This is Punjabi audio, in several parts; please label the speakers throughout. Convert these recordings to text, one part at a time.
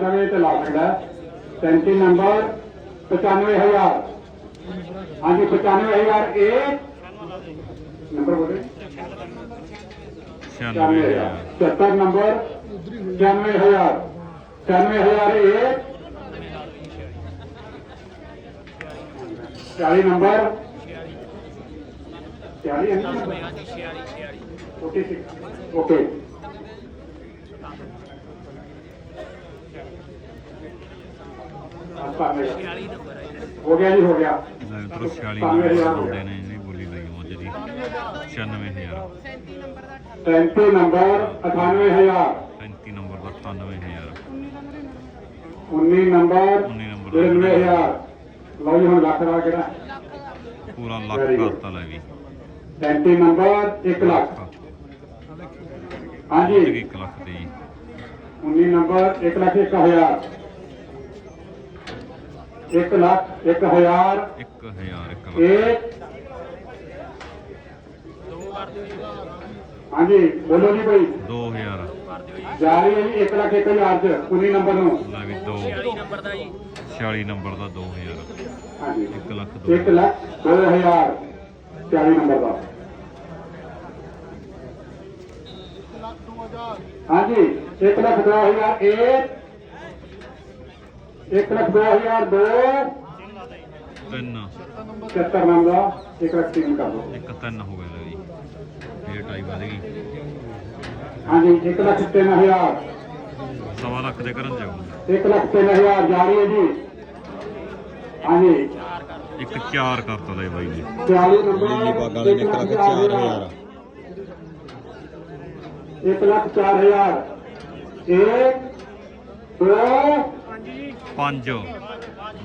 Speaker 1: ਚਾਹੇ ਤੇ ਲਾ ਸਕਦਾ ਹੈ। 37 ਨੰਬਰ 95000 ਹਾਂਜੀ 95000 ਇਹ ਨੰਬਰ ਬੋਲੇ।
Speaker 2: 96000
Speaker 1: 77 ਨੰਬਰ 96000 96000 ਇਹ 40 ਨੰਬਰ। 40 ਹੈ ਨਾ? ਓਕੇ। ਓਕੇ ਹੋ ਗਿਆ ਜੀ ਹੋ ਗਿਆ।
Speaker 2: ਮਿੱਤਰੋ 46 ਨੰਬਰ ਹੁੰਦੇ ਨੇ ਜਿਹੜੀ ਬੋਲੀ ਲਈ ਮੱਝ ਦੀ 96000
Speaker 1: 37 ਨੰਬਰ 98000
Speaker 2: 35 ਨੰਬਰ ਦਾ 98000
Speaker 1: 19 ਨੰਬਰ
Speaker 2: 19 ਨੰਬਰ।
Speaker 1: 99000 ਲਓ ਜੀ ਹੁਣ ਲੱਖ ਦਾ ਕਿਹੜਾ?
Speaker 2: ਪੂਰਾ ਲੱਖ ਕਰਤਾ ਲੈ ਵੀ।
Speaker 1: 37 ਨੰਬਰ 1 ਲੱਖ। ਹਾਂਜੀ।
Speaker 2: 1 ਲੱਖ ਤੇ ਜੀ।
Speaker 1: 19 ਨੰਬਰ 1 ਲੱਖ 1000 1 ਲੱਖ 1000
Speaker 2: 1000 1 ਲੱਖ।
Speaker 1: ਇੱਕ ਹਾਂਜੀ ਬੋਲੋ ਜੀ ਭਾਈ
Speaker 2: 2000
Speaker 1: ਜਾਰੀ ਹੈ ਜੀ 1 ਲੱਖ 1000 ਚ 19 ਨੰਬਰ ਨੂੰ।
Speaker 2: ਲੈ ਵੀ 2 46 ਨੰਬਰ ਦਾ 2000
Speaker 1: ਹਾਂਜੀ।
Speaker 2: 1 ਲੱਖ
Speaker 1: 1 ਲੱਖ 2000 40 ਨੰਬਰ ਦਾ। ਹਾਂਜੀ 1 ਲੱਖ 2000 ਇੱਕ 1 ਲੱਖ 2000 ਦੋ।
Speaker 2: 3
Speaker 1: 77 ਨੰਬਰ ਦਾ 1 ਲੱਖ ਤਿੰਨ ਕਰ ਦੋ।
Speaker 2: ਇੱਕ 3 ਹੋ ਗਿਆ ਜੀ। ਫੇਰ ਟਾਈ ਵਧ ਗਈ।
Speaker 1: ਹਾਂਜੀ 1 ਲੱਖ 3000
Speaker 2: ਸਵਾ ਲੱਖ ਦੇ ਕਰਨ ਜਾਊ
Speaker 1: 1 ਲੱਖ 3000 ਜਾਰੀ ਹੈ ਜੀ। ਹਾਂਜੀ।
Speaker 2: ਇੱਕ 4 ਕਰਤਾ ਲੈ ਬਾਈ ਜੀ।
Speaker 1: 40 ਨੰਬਰ।
Speaker 3: ਨੀਲੀ ਪੱਗ ਵਾਲੇ ਨੇ 1 ਲੱਖ 4000
Speaker 1: 1 ਲੱਖ 4000 ਇੱਕ ਦੋ
Speaker 2: 5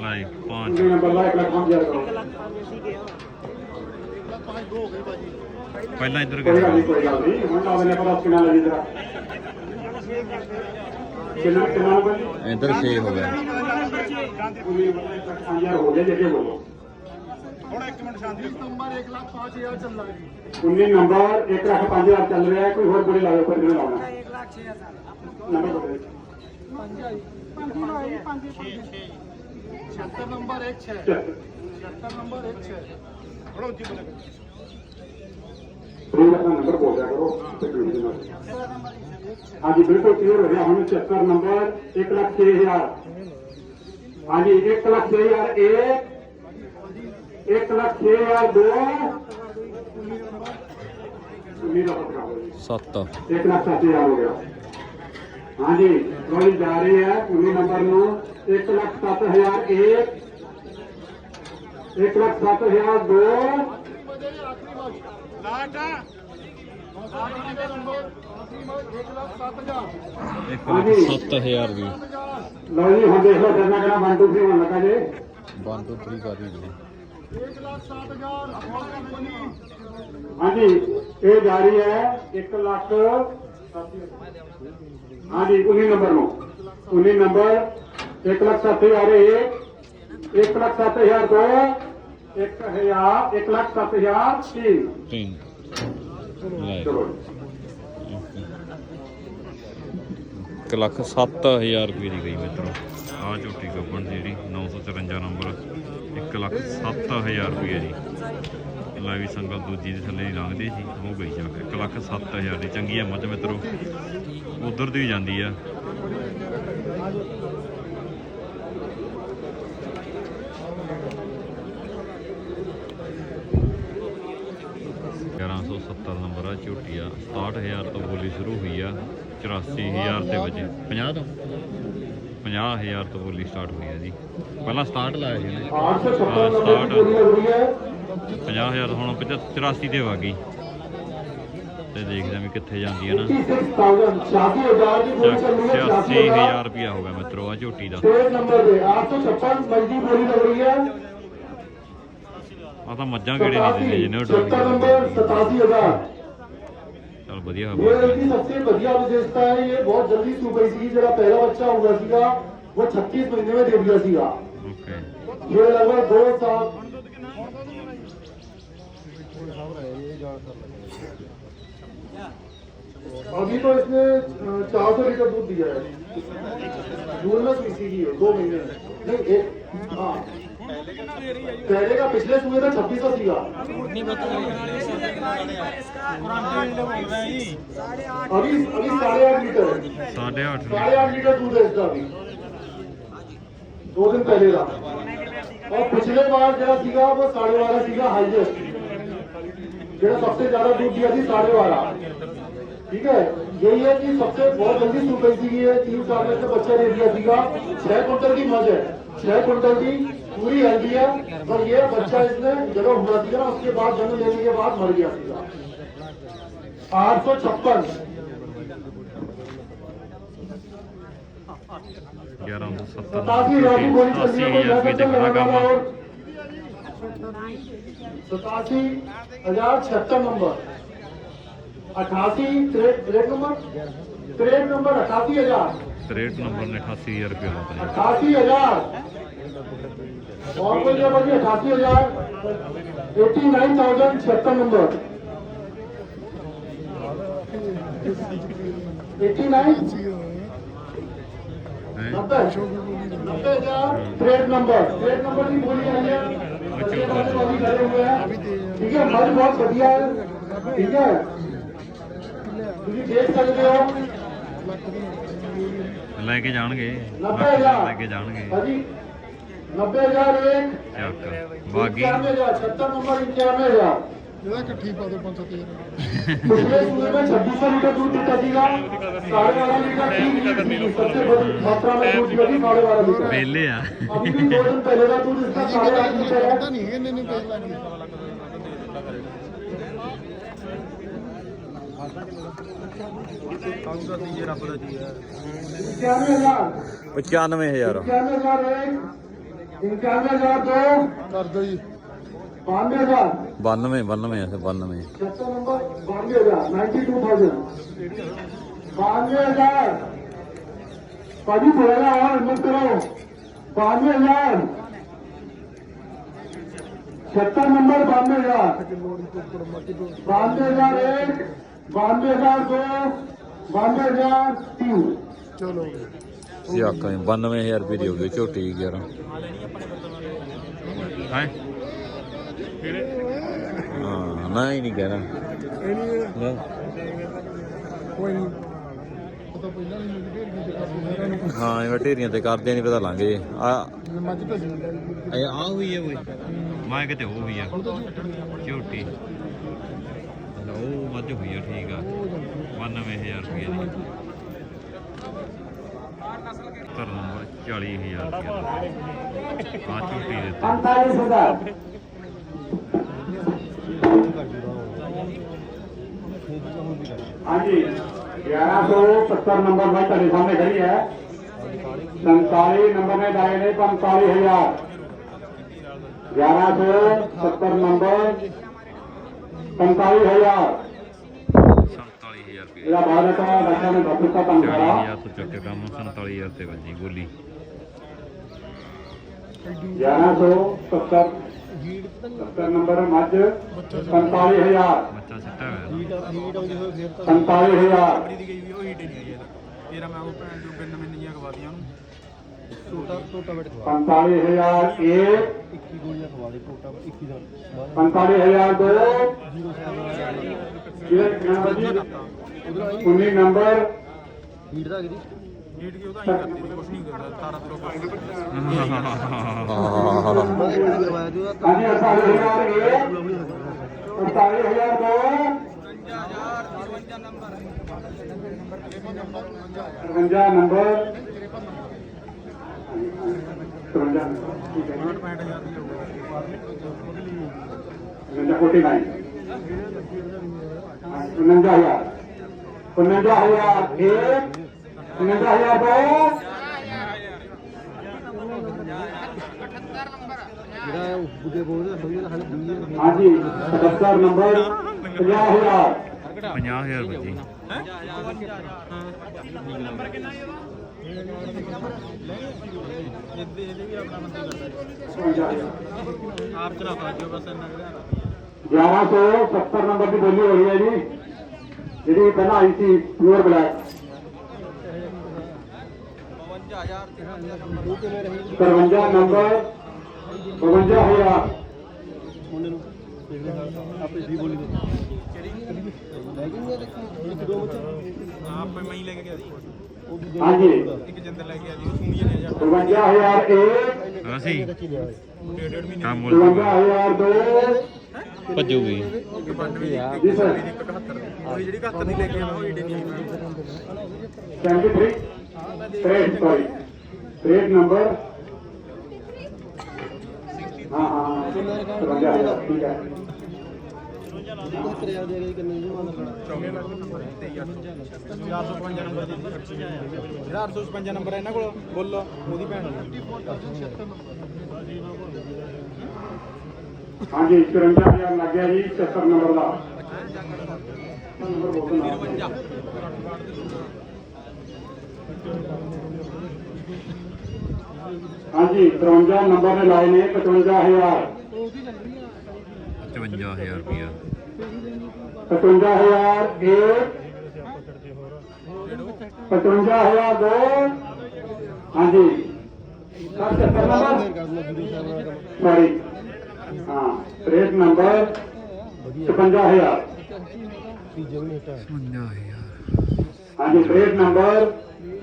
Speaker 2: ਲੈ 5
Speaker 1: ਦੂਜੇ ਨੰਬਰ ਦਾ 1 ਲੱਖ 5000 ਕਰੋ।
Speaker 2: ਪਹਿਲਾਂ ਇੱਧਰ
Speaker 1: ਕੋਈ ਗੱਲ ਨਹੀਂ
Speaker 2: ਗਿਆ
Speaker 1: ਕੋਈ ਗੱਲ ਨਹੀਂ। ਹੁਣ ਤਾਂ ਉਹਨੇ ਪਤਾ ਕਿੰਨਾ ਲੱਗੀ ਤੇਰਾ ਕਿੰਨਾ ਕਿੰਨਾ ਨੰਬਰ ਜੀ?
Speaker 3: ਇਧਰ 6 ਹੋ ਗਿਆ।
Speaker 1: ਪੂਰੀ 5000 ਹੋ ਗਿਆ ਜੇ ਬੋਲੋ। ਹੁਣ 19 ਨੰਬਰ 1 ਲੱਖ 5000 ਚੱਲ ਰਿਹਾ ਹੈ। ਕੋਈ ਹੋਰ ਬੋਲੀ ਲਾਓ ਕੋਈ ਨਹੀਂ ਲਾਉਣਾ? 1 ਲੱਖ 6000 ਨੰਬਰ ਬੋਲੋ
Speaker 4: ਨੰਬਰ 1 6
Speaker 1: ਚੱਲ।
Speaker 4: ਨੰਬਰ 1 6 ਬੜਾ ਉੱਚੀ ਬੋਲੇ
Speaker 1: ਫਰੀ ਆਪਣਾ ਨੰਬਰ ਬੋਲ ਦਿਆ ਕਰੋ ਤੇ ਵੀਡੀਓ ਦੇ ਨਾਲ ਹਾਂਜੀ ਬਿਲਕੁਲ ਕਲੀਅਰ ਹੋ ਗਿਆ। ਹੁਣ 76 ਨੰਬਰ 1 ਲੱਖ 6000 ਹਾਂਜੀ 1 ਲੱਖ 6000 ਇੱਕ 1 ਲੱਖ 6000 ਦੋ। ਉਨੀ ਦਾ ਪਤਾ ਹੋ
Speaker 3: 7
Speaker 1: 1 ਲੱਖ 7000 ਹੋ ਗਿਆ। ਹਾਂਜੀ ਰੋਲੀ ਜਾ ਰਹੀ ਹੈ 19 ਨੰਬਰ ਨੂੰ। 1 ਲੱਖ 7000 ਇੱਕ। 1 ਲੱਖ 7000 ਦੋ
Speaker 4: ਲਾਸਟ ਆ ਆਖਰੀ ਦਾ। ਨੰਬਰ ਆਖਰੀ ਨੰਬਰ 1 ਲੱਖ 7000
Speaker 2: ਇੱਕ
Speaker 1: ਹਾਂਜੀ
Speaker 3: 7000 ਦੀ
Speaker 1: ਲਓ ਜੀ ਹੁਣ ਦੇਖ ਲਓ ਕਰਨਾ ਕਿਹੜਾ 1 2 3 ਹੋਣ ਲੱਗਾ ਜੇ।
Speaker 3: 1 2 3 ਕਰ ਹੀ ਗਏ
Speaker 4: 1 ਲੱਖ 7000 ਕੰਪਨੀ
Speaker 1: ਹਾਂਜੀ ਇਹ ਜਾਰੀ ਹੈ 1 ਲੱਖ ਹਾਂਜੀ 19 ਨੰਬਰ ਨੂੰ। 19 ਨੰਬਰ 1 ਲੱਖ 7000 ਇੱਕ 1 ਲੱਖ 7000 ਦੋ 1000 1 ਲੱਖ 7000 ਤਿੰਨ।
Speaker 3: 3 ਲੈ।
Speaker 1: ਚਲੋ।
Speaker 3: 1 ਲੱਖ 7000 ਰੁਪਏ ਦੀ ਗਈ ਮਿੱਤਰੋ। ਆ ਝੋਟੀ ਗੱਬਣ ਜਿਹੜੀ 954 ਨੰਬਰ। 1 ਲੱਖ 7000 ਰੁਪਏ ਦੀ। ਲੈ ਵੀ ਸੰਗਲ ਦੂਜੀ ਦੇ ਥੱਲੇ ਹੀ ਲੰਘਦੀ ਸੀ ਉਹ ਗਈ ਜਾ ਕੇ। 1 ਲੱਖ 7000 ਦੀ ਚੰਗੀ ਆ ਮੱਝ ਮਿੱਤਰੋ। ਉਧਰ ਦੀ ਜਾਂਦੀ ਆ। ਸੱਤਰ ਨੰਬਰ ਆ ਝੋਟੀ ਆ। 67000 ਤੋਂ ਬੋਲੀ ਸ਼ੁਰੂ ਹੋਈ ਆ 84000 ਦੇ ਵਿੱਚ। 50 ਤੋਂ? 50000 ਤੋਂ ਬੋਲੀ ਸਟਾਰਟ ਹੋਈ ਆ ਜੀ। ਪਹਿਲਾਂ ਸਟਾਰਟ ਲਾਇਆ ਸੀ ਉਹਨੇ।
Speaker 1: 870
Speaker 2: 50000 ਹੁਣ 85 ਤੇ ਵਾ ਤੇ ਦੇਖਦੇ ਆ ਵੀ ਕਿੱਥੇ ਜਾਂਦੀ ਹੈ ਨਾ।
Speaker 1: 86000
Speaker 2: ਰੁਪਿਆ ਹੋ ਗਿਆ ਮਿੱਤਰੋ ਆ ਝੋਟੀ ਦਾ। ਆ ਤਾਂ ਮੱਝਾਂ ਕਿਹੜੇ ਨਹੀਂ ਦਿੰਦੇ ਜਿਹਨੇ
Speaker 1: ਡੋਲੀ
Speaker 2: ਚਲ ਵਧੀਆ
Speaker 1: ਹੋ
Speaker 2: ਗਿਆ।
Speaker 1: ਇਹ ਸਭ ਤੋਂ ਵਧੀਆ ਵਿਸ਼ੇਸ਼ਤਾ ਹੈ ਇਹ ਬਹੁਤ ਜਲਦੀ ਸੂਬਈ ਸੀ ਜਿਹੜਾ ਪਹਿਲਾ ਬੱਚਾ ਹੋ ਗਿਆ ਸੀਗਾ ਉਹ 36 ਮਹੀਨੇ ਵਿੱਚ ਦੇ ਦਿਆ ਸੀਗਾ।
Speaker 2: ਓਕੇ।
Speaker 1: ਇਹ ਲਗਭਗ 2 ਸਾਲ
Speaker 4: अभी तो इसने चार सौ लीटर दूध दिया है दूध में पीसी की है दो महीने नहीं एक हाँ पहले का पिछले सूए था छब्बीस सौ सीगा अभी अभी साढ़े आठ लीटर है
Speaker 3: साढ़े आठ
Speaker 4: साढ़े आठ लीटर दूध है इसका अभी दो दिन पहले का और पिछले बार जरा सीगा वो साढ़े बारह सीगा हाईएस्ट जरा सबसे ज्यादा दूध दिया थी साढ़े बारह ठीक है यही है कि सबसे बहुत जल्दी सूख गई है तीन साल में तो बच्चा दे दिया थी छह कुंटल की मज है छह कुंटल की पूरी हल्दी है और ये बच्चा इसने जगह हुआ दिया उसके बाद जन्म लेने के बाद मर गया था। आठ सौ छप्पन।
Speaker 3: ग्यारह सौ सत्तर।
Speaker 4: सतासी हज़ार छिहत्तर नंबर। अठासी ट्रेट नंबर? ट्रेट नंबर अठासी हज़ार।
Speaker 3: ट्रेट नंबर ने अठासी हज़ार रुपये
Speaker 4: अठासी हज़ार। और कोई जगह बची अठासी हज़ार। एटी नाइन थाउज़ेंड छिहत्तर नंबर। Eighty
Speaker 3: nine?
Speaker 4: नब्बे। नब्बे हज़ार। Trade number. ट्रेड नंबर भी बोली है। अच्छा। ठीक है हमारी बहुत बढ़िया है। ठीक है। ਤੁਸੀਂ ਦੇਖ ਸਕਦੇ ਹੋ
Speaker 3: ਲੈ ਕੇ ਜਾਣਗੇ
Speaker 4: 90000
Speaker 3: ਲੈ ਕੇ ਜਾਣਗੇ
Speaker 4: ਹਾਂਜੀ 90001
Speaker 3: ਚੱਕ ਬਾਗੀ
Speaker 4: 91000 ਨੰਬਰ 91000
Speaker 5: ਇਹਦਾ ਇਕੱਠੀ ਪਾ ਦਿਓ 500
Speaker 4: पिछले सूबे में छब्बीस सौ लीटर दूध देता सीगा साढ़े बारह लीटर ठीक थी सबसे बड़ी मात्रा में दूध दिया थी साढ़े बारह लीटर
Speaker 3: ਵੇਲੇ ਆ
Speaker 4: अभी भी दो दिन पहले का दूध इसका साढ़े आठ लीटर है
Speaker 5: ਪਤਾ ਨਹੀਂ ਹੈਗੇ ਇੰਨੇ ਪੈਸੇ ਲੱਗੇ
Speaker 4: इक्यानवे हजार
Speaker 3: 95000
Speaker 4: इक्यानवे हजार एक इक्यानवे हजार दो
Speaker 5: ਕਰ ਦਿਓ ਜੀ
Speaker 4: बानवे हजार
Speaker 3: 92 92 ਐ 92
Speaker 4: छत्तर नंबर बानवे हजार नाइन्टी टू थाउजेंड बानवे हजार पाजी थोड़ा ना और हिम्मत करो बानवे हजार छत्तर नंबर बानवे हजार बानवे हजार एक 92002 92003
Speaker 5: ਚਲੋ
Speaker 3: 92000 ਰੁਪਏ ਦੀ ਹੋ ਗਈ ਝੋਟੀ 11 ਹਾਂ? ਹਾਂ ਨਾ
Speaker 5: ਹੀ ਨਹੀਂ
Speaker 3: ਕਹਿਣਾ।
Speaker 5: ਕੋਈ
Speaker 3: ਹਾਂ ਇਹ ਢੇਰੀਆਂ ਤੇ ਕਰਦੇ ਨਹੀਂ ਪਤਾ ਲਾਂਗੇ। ਆ
Speaker 5: ਮੱਝ ਭੇਜੀ
Speaker 3: ਆ ਹੋਈ ਹੈ ਓਏ ਮੈਂ ਕਿਤੇ ਹੋ ਵੀ ਆ। ਝੋਟੀ। ਆ ਉਹ ਮੱਝ ਹੋਈ ਆ ਠੀਕ ਆ 92000 ਰੁਪਏ ਦੀ ਤਰ ਨੰਬਰ 40000 ਰੁਪਏ ਆ ਝੂਟੀ ਦੇ
Speaker 1: 45000 ਹਾਂਜੀ 1170 ਨੰਬਰ ਮੈਂ ਤੁਹਾਡੇ ਸਾਹਮਣੇ ਖੜੀ ਹੈ 47 ਨੰਬਰ ਨੇ ਦਾਏ ਨੇ 45000 1170 ਨੰਬਰ 45000
Speaker 3: 47000 ਰੁਪਏ।
Speaker 1: ਇਹਦਾ ਬਾਅਦ ਤਾਂ ਬੱਚਾ ਨੇ ਵਾਪਸ ਤਾਂ ਕੰਮ ਕਰਾ
Speaker 3: 40000 ਤੋਂ ਚੁੱਕ ਕੇ ਕੰਮ 47000 ਤੇ ਵੱਜੀ ਗੋਲੀ
Speaker 1: 1170 70 ਨੰਬਰ ਮੱਝ। 45000
Speaker 3: ਬੱਚਾ ਸਿੱਟਾ ਹੋਇਆ
Speaker 1: 45000 ਆਪਣੀ ਦੀ ਗਈ ਉਹ ਹੀਟ ਨਹੀਂ ਆਈ ਇਹਦਾ।
Speaker 6: ਤੇਰਾ ਮੈਂ ਉਹ ਭੈਣ ਜੋ ਬਿੰਨ ਮਿੰਨ ਜੀਆਂ ਖਵਾ ਦੀਆਂ ਉਹਨੂੰ।
Speaker 1: ਟੋਟਾ ਟੋਟਾ ਬੈਠ ਖਵਾ 45000 1
Speaker 5: 21 ਗੋਲੀਆਂ ਖਵਾ ਦੇ ਟੋਟਾ 21 ਦਾ।
Speaker 1: 45002 19 ਨੰਬਰ
Speaker 5: ਹੀਟ ਦਾ ਕਿਹਦੀ
Speaker 6: ਹੀਟ ਕੀ ਉਹਦਾ ਹੀ ਕਰਦੀ ਕੁਛ ਨਹੀਂ ਕਰਦਾ ਤਾਰਾ ਤੋਂ ਕੁਛ
Speaker 1: ਹਾਂਜੀ 45000 1 45002 53 ਨੰਬਰ। ਉਨੰਜਾ ਹਜ਼ਾਰ ਉਨੰਜਾ ਹਜ਼ਾਰ ਇੱਕ ਉਨੰਜਾ
Speaker 6: ਹਜ਼ਾਰ ਦੋ
Speaker 5: ਜਿਹੜਾ ਉਹ ਬੁੱਢੇ ਬੋਲਦਾ ਸਮਝਦਾ ਹਾਲੇ ਬੀਏ
Speaker 1: ਹਾਂਜੀ 77 ਨੰਬਰ 50000 50000 ਬੱਚੇ
Speaker 3: ਹਾਂ ਨੰਬਰ ਕਿੰਨਾ ਹੈ
Speaker 6: ਇਹਦਾ ਇਹਦੇ ਇਹਦੇ ਵੀ ਨੰਬਰ ਦੀ
Speaker 1: ਬੋਲੀ ਹੋ
Speaker 6: ਰਹੀ ਹੈ ਜੀ ਜਿਹੜੀ ਪਹਿਲਾਂ ਆਈ
Speaker 1: ਸੀ ਪਿਓਰ ਬਲੈਕ 55000 ਨੰਬਰ 55000 ਮੁੰਡੇ ਨੂੰ ਆਪੇ ਦੀ
Speaker 4: ਬੋਲੀ ਦੇ ਕਿਹੜੀ? ਲੈ ਕੇ ਗਿਆ ਦੇਖੋ ਦੋ ਬੱਚੇ।
Speaker 6: ਆਪ ਮੈਂ ਹੀ ਲੈ ਕੇ ਗਿਆ ਸੀ।
Speaker 4: ਹਾਂਜੀ
Speaker 6: ਇੱਕ ਜਿੰਦਰ ਲੈ ਕੇ ਗਿਆ ਸੀ ਉਹ ਸੁਣੀ ਜਾਂਦੇ ਜਾ
Speaker 4: 52000 ਇੱਕ
Speaker 3: ਅਸੀਂ
Speaker 6: ਡੇਢ ਡੇਢ ਮਹੀਨੇ
Speaker 3: ਕੰਮ ਮੁੱਲ
Speaker 4: 52000 ਦੋ
Speaker 3: ਭੱਜੂਗੀ
Speaker 6: ਇੱਕ 92 ਦੀ
Speaker 4: ਜੀ ਸਰ
Speaker 6: ਇੱਕ 71 ਦੀ ਉਹ ਜਿਹੜੀ 71 ਦੀ ਲੈ ਕੇ ਆਇਆ ਉਹ ਈਡੀ ਨਹੀਂ ਆਈ
Speaker 4: 73 trade sorry trade number हाँ हाँ हाँ समझा है, ठीक है
Speaker 6: ਉਹਦਾ ਕਿਰਾਇਆ ਨੰਬਰ ਇਹਨਾਂ ਕੋਲ
Speaker 4: ਹਾਂਜੀ 54000 ਲੱਗ ਗਿਆ ਜੀ 70 ਨੰਬਰ ਦਾ। ਨੰਬਰ ਹਾਂਜੀ 53 ਨੰਬਰ ਦੇ ਲਾਏ ਨੇ 55000
Speaker 3: 55000 ਰੁਪਇਆ
Speaker 4: 55000 1 55002 ਹਾਂਜੀ। ਸਰ ਚੱਕਰ ਨੰਬਰ। ਸੌਰੀ ਹਾਂ, ਰੇਟ ਨੰਬਰ
Speaker 3: 55000
Speaker 4: 55000 ਹਾਂਜੀ, ਰੇਟ ਨੰਬਰ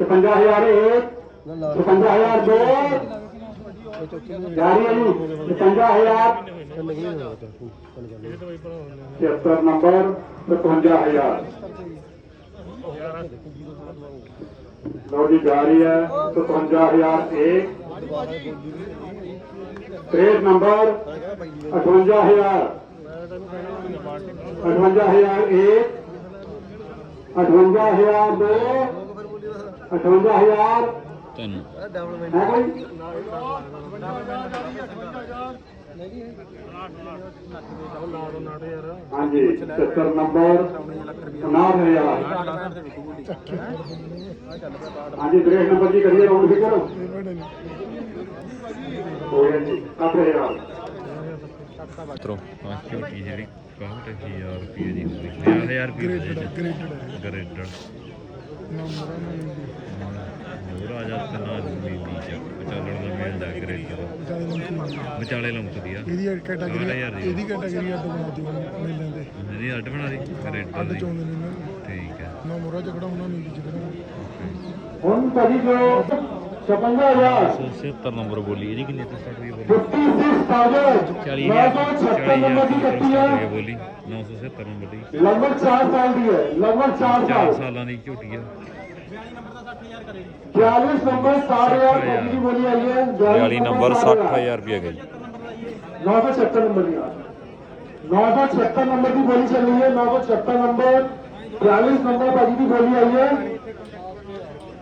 Speaker 4: 55001 55002 ਜਾਰੀ ਹੈ ਜੀ 55000 76 ਨੰਬਰ 55000 ਲੋ ਜੀ ਜਾਰੀ ਹੈ 55001 ਤੇਜ ਨੰਬਰ 58000 58001 58002 58000
Speaker 3: ਤਿੰਨ।
Speaker 4: ਹਾਂਜੀ 77 ਨੰਬਰ 99000 ਹਾਂਜੀ ਗ੍ਰੇਡ ਨੰਬਰ ਜੀ ਕਰੀਏ ਰਾਉਂਡ ਫਿਕਰ ਹੋ ਗਿਆ ਜੀ 7000
Speaker 3: ਤਰੋ ਆਖਿਓ ਕੀ ਜਿਹੜੀ 65000 ਰੁਪਏ ਦੀ ਹੁੰਦੀ 50000 ਰੁਪਏ ਗ੍ਰੇਡਡ ਗ੍ਰੇਡਡ ਨੰਬਰ ਹੋਰ ਆ। ਜਾ ਤਨਾ ਜ਼ਮੀਨ ਦੀ ਜਾ ਵਿਚਾਲਣ ਦਾ ਮੇਲ ਲੱਗ ਰਿਹਾ ਵਿਚਾਲੇ ਲੰਮਕਦੀ ਆ।
Speaker 5: ਇਹਦੀ ਅੱਡ ਬਣਾਤੀ ਮੇਲਿਆਂ ਦੇ।
Speaker 3: ਅੱਡ ਬਣਾ ਦੀ
Speaker 5: ਰੇਟਰ
Speaker 3: ਠੀਕ ਹੈ
Speaker 5: ਨਾ ਮੋਰਾ ਝਗੜਾ ਉਹਨਾਂ ਨੂੰ ਜੀ
Speaker 4: ਹੁਣ ਭਾਜੀ ਜੋ
Speaker 3: 570 ਨੰਬਰ ਬੋਲੀ ਇਹਦੀ ਕਿੰਨੀ ਤੇ ਹੋਈ ਬੋਲੀ? 40000
Speaker 4: ਨੰਬਰ ਦੀ ਕੱਟੀ ਹੈ
Speaker 3: ਬੋਲੀ 970 ਨੰਬਰ ਦੀ।
Speaker 4: ਲਗਭਗ 4 ਸਾਲ ਦੀ ਹੈ ਲਗਭਗ
Speaker 3: 4 ਸਾਲਾਂ। ਦੀ ਝੋਟੀ
Speaker 4: ਹੈ 40 ਨੰਬਰ 60000 ਰੁਪਏ ਦੀ ਬੋਲੀ ਆਈ ਹੈ
Speaker 7: 42 ਨੰਬਰ 60000 ਰੁਪਏ ਗਈ
Speaker 4: 976 ਨੰਬਰ ਦੀ 976 ਨੰਬਰ ਦੀ ਬੋਲੀ ਚੱਲੀ ਹੈ 976 ਨੰਬਰ। 42 ਨੰਬਰ ਭਾਜੀ ਦੀ ਬੋਲੀ ਆਈ ਹੈ।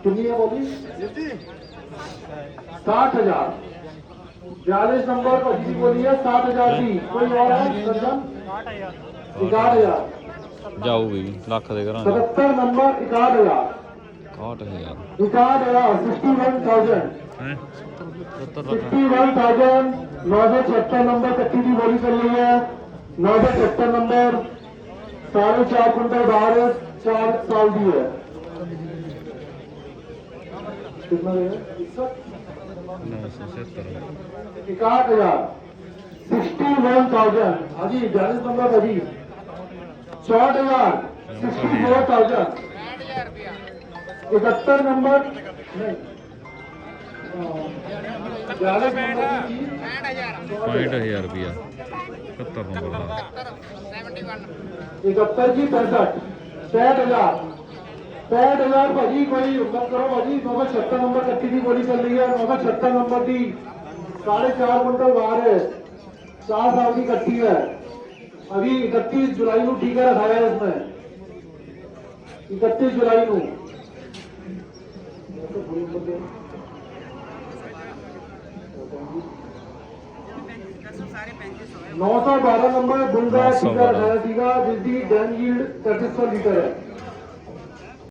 Speaker 4: ਕਿੰਨੀ ਹੈ ਬੋਲੀ? 60000 42 ਨੰबर पर जी बोली है 60000 ਦੀ। ਕੋਈ ਹੋਰ ਹੈ? 60000 61000
Speaker 7: ਜਾਊਗੀ ਲੱਖ ਦੇ ਕਰਾਂਗੇ
Speaker 4: 70 ਨੰਬਰ 61000 हजार
Speaker 7: 61000
Speaker 4: इकाठ हजार सिक्सटी वन थाउजेंड
Speaker 3: ਹੈ
Speaker 7: 70 ਲੱਖ
Speaker 4: सिक्सटी वन थाउजेंड नौ सौ छहत्तर नंबर कट्टी की बोली चल रही है नौ सौ छहत्तर नंबर साढ़े चार कुंटल बाहर है, चार साल की है कितना रहेगा?
Speaker 3: 977
Speaker 4: इकाठ हजार सिक्सटी वन थाउजेंड हाँ जी बयालीस नंबर भाजी चौठ हजार सिक्सटी फोर थाउजेंड इकहत्तर नंबर नहीं बयालीस नंबर की
Speaker 3: 65000 ਰੁਪਿਆ 70 ਨੰਬਰ ਦਾ
Speaker 4: इकहत्तर की पैंसठ पैंठ हजार पैंठ हजार भाजी कोई मत करो भाजी नौ सौ छहत्तर नंबर कट्टी की गोली चल रही है नौ सौ छहत्तर नंबर की साढ़े चार कुंटल बाहर है चार साल की कट्टी है अभी इकतीस जुलाई को टीका रखाया है इसमें इकतीस जुलाई को
Speaker 7: 912 ਨੰਬਰ
Speaker 4: ਗੁੰਦਾ
Speaker 7: ਟੀਕਾ
Speaker 4: ਰਖਾਇਆ ਸੀਗਾ ਜਿਸ ਦੀ ਡੈਨ 3300 ਲੀਟਰ ਹੈ।